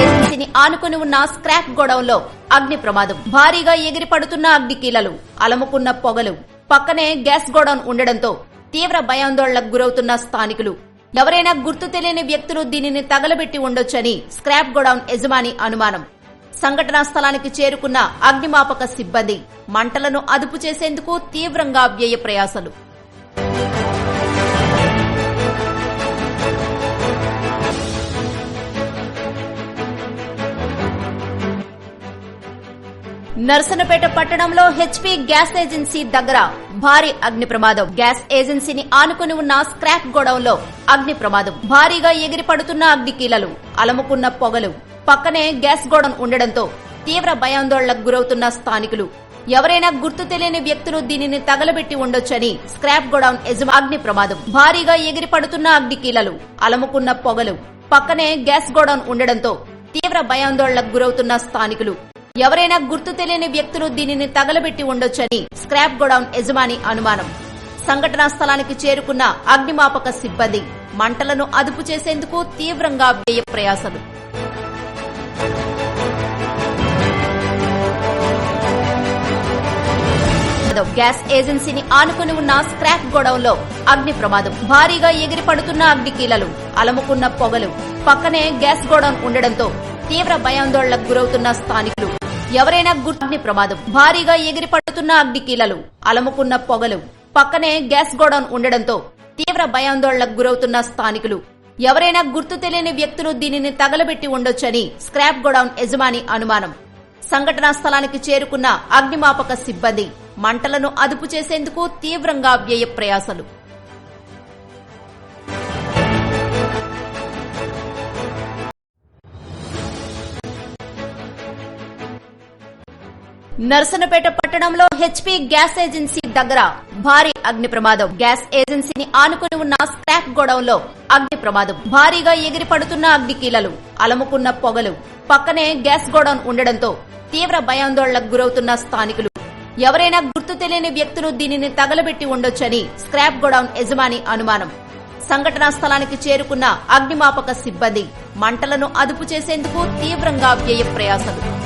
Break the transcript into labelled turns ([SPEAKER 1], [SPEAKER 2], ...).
[SPEAKER 1] ఏజెన్సీని ఆనుకుని ఉన్న స్క్రాప్ గోడౌన్లో అగ్ని ప్రమాదం. భారీగా ఎగిరి పడుతున్న అగ్నికీలలు అలముకున్న పొగలు. పక్కనే గ్యాస్ గోడౌన్ ఉండడంతో తీవ్ర భయాందోళనకు గురవుతున్న స్థానికులు. ఎవరైనా గుర్తు తెలియని వ్యక్తులు దీనిని తగలబెట్టి ఉండొచ్చని స్క్రాప్ గోడౌన్ యజమాని అనుమానం. సంఘటనా స్థలానికి చేరుకున్న అగ్నిమాపక సిబ్బంది మంటలను అదుపు చేసేందుకు తీవ్రంగా వ్యయ ప్రయాసలు. నర్సనపేట పట్టణంలో హెచ్పీ గ్యాస్ ఏజెన్సీ దగ్గర భారీ అగ్ని ప్రమాదం. గ్యాస్ ఏజెన్సీని ఆనుకుని ఉన్న స్క్రాప్ గోడౌన్లో అగ్ని ప్రమాదం. భారీగా ఎగిరి పడుతున్న అగ్నికీలలు అలముకున్న పొగలు. పక్కనే గ్యాస్ గోడౌన్ ఉండడంతో తీవ్ర భయాందోళనకు గురవుతున్న స్థానికులు. ఎవరైనా గుర్తు తెలియని వ్యక్తులు దీనిని తగలబెట్టి ఉండొచ్చని స్క్రాప్ గోడౌన్ యజమా అగ్ని ప్రమాదం. భారీగా ఎగిరి పడుతున్న అగ్నికీలలు అలముకున్న పొగలు. పక్కనే గ్యాస్ గోడౌన్ ఉండడంతో తీవ్ర భయాందోళనకు గురవుతున్న స్థానికులు. ఎవరైనా గుర్తు తెలియని వ్యక్తులు దీనిని తగలబెట్టి ఉండొచ్చని స్క్రాప్ గోడౌన్ యజమాని అనుమానం. సంఘటనా స్థలానికి చేరుకున్న అగ్నిమాపక సిబ్బంది మంటలను అదుపు చేసేందుకు తీవ్రంగా వ్యయ ప్రయాసలు. గ్యాస్ ఏజెన్సీని ఆనుకుని ఉన్న స్క్రాప్ గోడౌన్లో అగ్ని ప్రమాదం. భారీగా ఎగిరి పడుతున్న అగ్ని కీలలు అలముకున్న పొగలు. పక్కనే గ్యాస్ గోడౌన్ ఉండడంతో తీవ్ర భయాందోళనకు గురవుతున్న స్థానికులు. ఎవరైనా గుర్తుని ప్రమాదం. భారీగా ఎగిరి పడుతున్న అగ్నికీలలు అలముకున్న పొగలు. పక్కనే గ్యాస్ గోడౌన్ ఉండడంతో తీవ్ర భయాందోళనకు గురవుతున్న స్థానికులు. ఎవరైనా గుర్తు తెలియని వ్యక్తులు దీనిని తగలబెట్టి ఉండొచ్చని స్క్రాప్ గోడౌన్ యజమాని అనుమానం. సంఘటనా స్థలానికి చేరుకున్న అగ్నిమాపక సిబ్బంది మంటలను అదుపు చేసేందుకు తీవ్రంగా వ్యయ ప్రయాసలు. నర్సనపేట పట్టణంలో హెచ్పీ గ్యాస్ ఏజెన్సీ దగ్గర భారీ అగ్ని ప్రమాదం. గ్యాస్ ఏజెన్సీని ఆనుకుని ఉన్న స్క్రాప్ గోడౌన్లో అగ్ని ప్రమాదం. భారీగా ఎగిరి పడుతున్న అగ్నికీలలు అలముకున్న పొగలు. పక్కనే గ్యాస్ గోడౌన్ ఉండడంతో తీవ్ర భయాందోళనకు గురవుతున్న స్థానికులు. ఎవరైనా గుర్తు తెలియని వ్యక్తులు దీనిని తగలబెట్టి ఉండొచ్చని స్క్రాప్ గోడౌన్ యజమాని అనుమానం. సంఘటనా స్థలానికి చేరుకున్న అగ్నిమాపక సిబ్బంది మంటలను అదుపు చేసేందుకు తీవ్రంగా వ్యయ ప్రయాసలు.